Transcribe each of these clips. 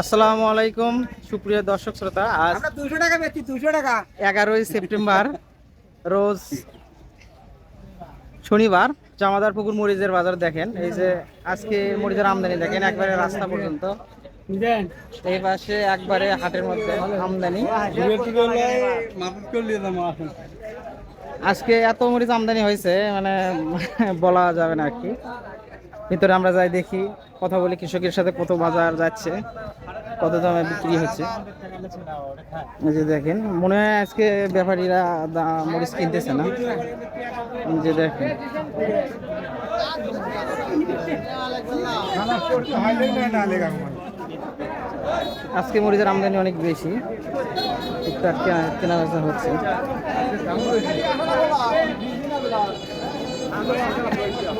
আসসালামু আলাইকুম সুপ্রিয় দর্শক শ্রোতা আজ দুশো টাকা বেচি দুশো টাকা। এগারোই সেপ্টেম্বর রোজ শনিবার জামাদার পুকুর মরিচের বাজার দেখেন। এই যে আজকে মরিচের আমদানি দেখেন একবারে রাস্তা পর্যন্ত। এই পাশে একবারে হাটের মধ্যে আমদানি। আজকে এত মরিচ আমদানি হয়েছে মানে বলা যাবে না আর কি। ভিতরে আমরা যাই দেখি। কথা বলি কৃষকের সাথে কত বাজার যাচ্ছে, কত দামে বিক্রি হচ্ছে। এই যে দেখেন, মনে হয় আজকে ব্যাপারীরা মরিচ কিনতেছে না। যে দেখেন। আজকে মরিচের আমদানি অনেক বেশি। কেনা বেচা হচ্ছে।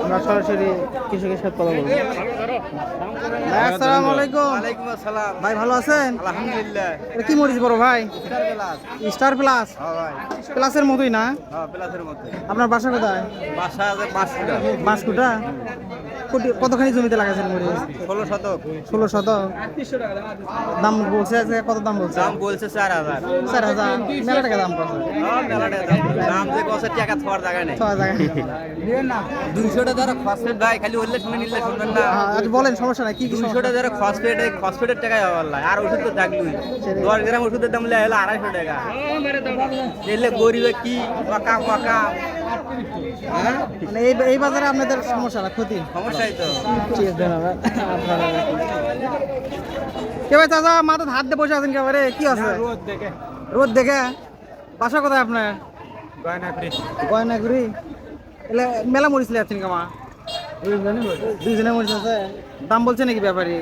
আমরা সরাসরি কৃষকের সাথে কথা বলব। ভাই আসসালামু আলাইকুম। ওয়ালাইকুম আসসালাম। ভাই ভালো আছেন? আলহামদুলিল্লাহ। এটা কি মরিচ বড় ভাই? Star plus. হ্যাঁ ভাই। প্লাসের মতোই না? হ্যাঁ প্লাসের আপনার বাসা কোথায়? বাসা আছে বাঁশকুটা কোটি- কতখানি জমিতে লাগাইছেন মরিচ? ষোলো শতক। ষোলো শতক। দাম বলছে আজকে কত দাম বলছে? দাম বলছে চার হাজার। চার হাজার। মেলা টাকা দাম পড়ছে হ্যাঁ, দাম। দাম যে টাকা থাকার জায়গা নেই। হাজার দুইশোটা ধরো ফসফেট ভাই খালি শুনে নিলে শুনবেন না। হ্যাঁ, আচ্ছা বলেন সমস্যা নাই কি দুইশোটা ধরো ফসফেট এই ফসফেটের টাকায় হবে আল্লাহ। আর ওষুধ তো থাকলই। দশ গ্রাম ওষুধের দাম হলো আড়াইশো টাকা। এলে গরিবে কি? পাকা পাকা। মানে এই এই বাজারে আপনাদের সমস্যা না ক্ষতি? সমস্যাই তো। ঠিক আছে আপনারা কে ভাই চাচা মাথা হাত দিয়ে বসে আছেন কেবারে কি আছে? রোদ দেখে। রোদ দেখে? বাসা কোথায় আপনার? গয়না ফ্রি গয়নাগুড়ি? এলে মেলা মরিচ আছেন কামা দুইজনে মরিচ। আছে? দাম বলছে নাকি ব্যাপারী?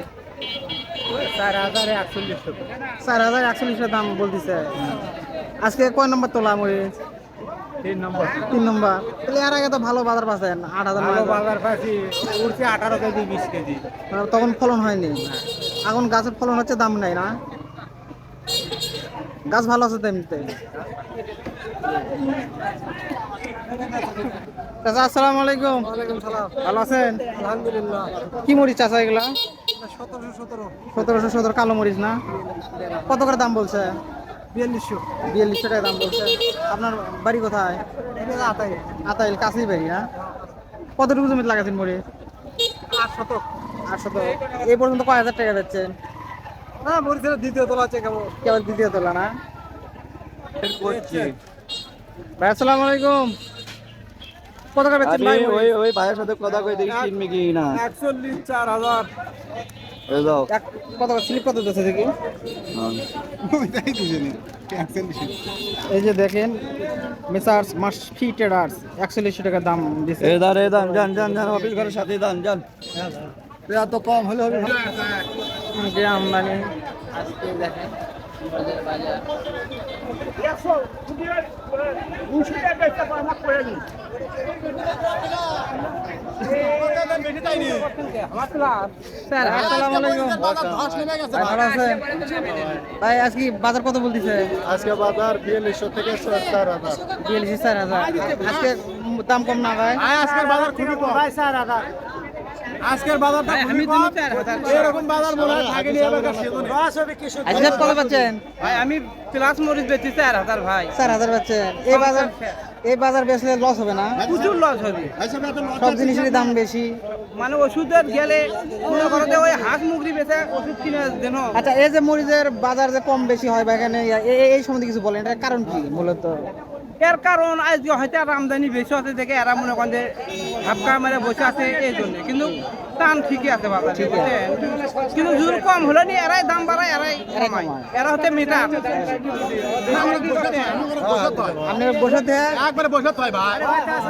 চার হাজার একচল্লিশ টাকা। চার হাজার একচল্লিশের দাম বলতেছে। আজকে কয় নম্বর তোলা মরিচ? তিন নম্বর। তিন নম্বর। তাহলে এর আগে তো ভালো বাজার পাচ্ছেন আট হাজার ভালো বাজার পাচ্ছি উঠছে আঠারো কেজি বিশ কেজি। মানে তখন ফলন হয়নি। এখন গাছের ফলন হচ্ছে দাম নাই না? গাছ ভালো আছে তো এমনিতে? চাচা আসসালামু আলাইকুম। ভালো আছেন? আলহামদুলিল্লাহ। কি মরিচ চাচা এগুলা? সতেরোশো সতেরো। সতেরোশো সতেরো কালো মরিচ না? কত করে দাম বলছে? বিয়াল্লিশশো। বিয়াল্লিশশো টাকা দাম বলছে। আপনার বাড়ি কোথায়? আতাই আতাইল কাছেই বাড়ি না কতটুকু জমিতে লাগাচ্ছেন মরিচ আট শতক। এই পর্যন্ত কয় হাজার টাকা যাচ্ছেন হ্যাঁ বলছিল দ্বিতীয় তোলা আছে কেমন কেবল দ্বিতীয় তোলা না? ভাই আসসালামু আলাইকুম। কত টাকা বেচছেন ভাই ওই ওই ভাইয়ের সাথে কথা কই দেখি কিনবি কি না? একচল্লিশ চার হাজার। এই দাও কত স্লিপ কত দিচ্ছে দেখি? এই যে দেখেন মেসার্স মাসফি ট্রেডার্স একচল্লিশশো টাকা দাম দিচ্ছে এই দান এই দান যান যান যান অফিস ঘরের সাথে দান যান। এত কম হলে হবে আমদানি আজকে দেখেন। বাজার স্যার আসসালামু আলাইকুম। ভাই, আজকে বাজার কত বলতেছে? আজকে বাজার বিয়াল্লিশশো থেকে চার হাজার। বিয়াল্লিশ চার হাজার। আজকে দাম কম না ভাই? আজকের বাজার খুবই কম। ভাই চার হাজার আজকের বাজারটা কম। এরকম বাজার মনে হয় থাকেনি এবারকার সিজনে আজকে কত পাচ্ছেন? ভাই আমি প্লাস মরিচ বেচি চার হাজার ভাই। চার হাজার পাচ্ছেন এই বাজার এই বাজার বেচলে লস হবে না? প্রচুর লস হবে। সব জিনিসেরই দাম বেশি। মানে ওষুধের গেলে মনে করো যে ওই হাঁস মুগরি বেচে ওষুধ কিনে দেন আচ্ছা এই যে মরিচের বাজার যে কম বেশি হয় বা এখানে এই সম্বন্ধে কিছু বলেন। এটার কারণ কি মূলত? এর কারণ আজকে হয়তো আর আমদানি বেশি আছে দেখে এরা মনে করেন যে হাফকা মেরে বসে আছে এই জন্য। কিন্তু দাম ঠিকই আছে বাজারে কিন্তু জোর কম হলে নি এরাই দাম বাড়ায় এরাই কমায়। এরা হচ্ছে মেটা আপনি বসে দিয়ে একবারে বসে থাই ভাই।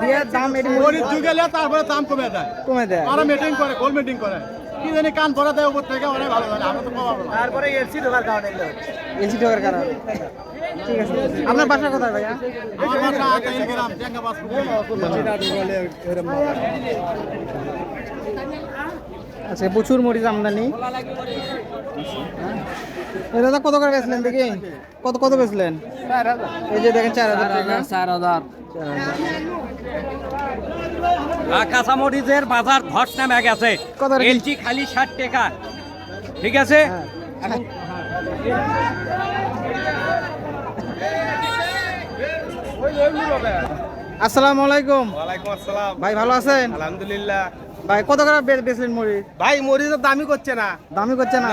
দিয়ে দাম এটি মরিচ ঢুকেলে তারপরে দাম কমে যায়। কমে দেয় ওরা মিটিং করে গোল মিটিং করে। কি জানি কান পরা দেয় উপর থেকে অনেক ভালো জানে আমরা তো কমাবো না। তারপরে এলসি ঢোকার কারণে এসি টাকার কারণ। ঠিক আছে। আপনার বাসা কোথায় ভাইয়া? আচ্ছা প্রচুর মরিচ আমদানি। দাদা কত করে বেচলেন দেখি? কত কত বেচলেন? এই যে দেখেন চার হাজার টাকা। চার হাজার। কাঁচামরিচের বাজার ধস নামে গেছে? এলচি খালি ষাট টাকা। ঠিক আছে? আসসালামু আলাইকুম। ওয়ালাইকুম আসসালাম। ভাই ভালো আছেন? আলহামদুলিল্লাহ। ভাই কত করে বেচলেন মরিচ? ভাই মরিচের দামই করছে না। দামি করছে না?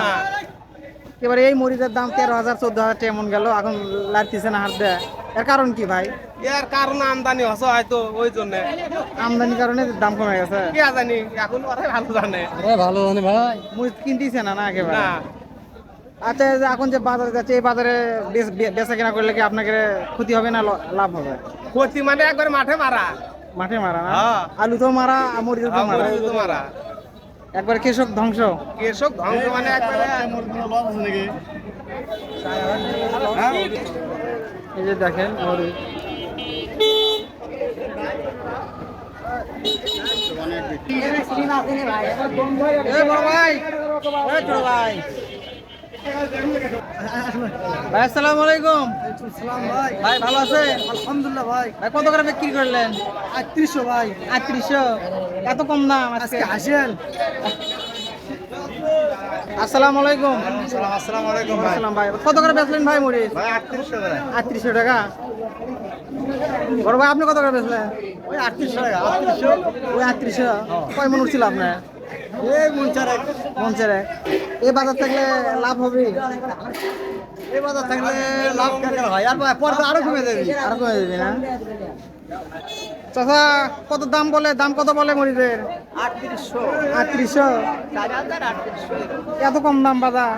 এবারে এই মরিচের দাম তেরো হাজার চোদ্দ হাজার টাকা এমন গেল এখন লাগতেছে না হাত দেয়। এর কারণ কি ভাই? এর কারণ আমদানি হসে হয়তো ওই জন্য। আমদানির কারণে দাম কমে গেছে। কে জানি এখন ভালো জানে। ভালো জানি ভাই। মরিচ কিনতেছে না না একেবারে? না। আচ্ছা এখন যে বাজারে যাচ্ছে এই বাজারে বেচ- কেনা করলে কি আপনাকে ক্ষতি হবে না লাভ হবে? ক্ষতি মানে একবার মাঠে মারা। মাঠে মারা না? হ্যাঁ। আলু তো মারা মরিচ তো মারা। তো মারা। একবার কৃষক ধ্বংস। কৃষক ধ্বংস মানে একবারে লস আছে নাকি এই যে দেখেন মরিচ এ ভাই। ভাই। ভাই আসসালামু আলাইকুম। ভাই। ভালো আছেন? আলহামদুলিল্লাহ ভাই। ভাই কত করে বিক্রি করলেন? আটত্রিশশো ভাই। আটত্রিশশো। এত কম দাম আজকে? আসেন। আসসালামু আলাইকুম। আসসালামু আলাইকুম আসসালাম ভাই কত করে বেচলেন ভাই মরিচ ভাই আটত্রিশশো টাকা আটত্রিশশো টাকা। বড় ভাই আপনি কত করে বেচলেন? ওই আটত্রিশশো টাকা। আটত্রিশশো ওই আটত্রিশশো। কয় মন উঠছিল আপনার? মঞ্চের এই বাজার থাকলে লাভ হবে? এই বাজার থাকলে লাভ কেন হয়? আর পরে আরও কমে যাবে। আর কমে যাবে না? চাচা কত দাম বলে? দাম কত বলে মরিচের? আটত্রিশশো। আটত্রিশশো? এত কম দাম বাজার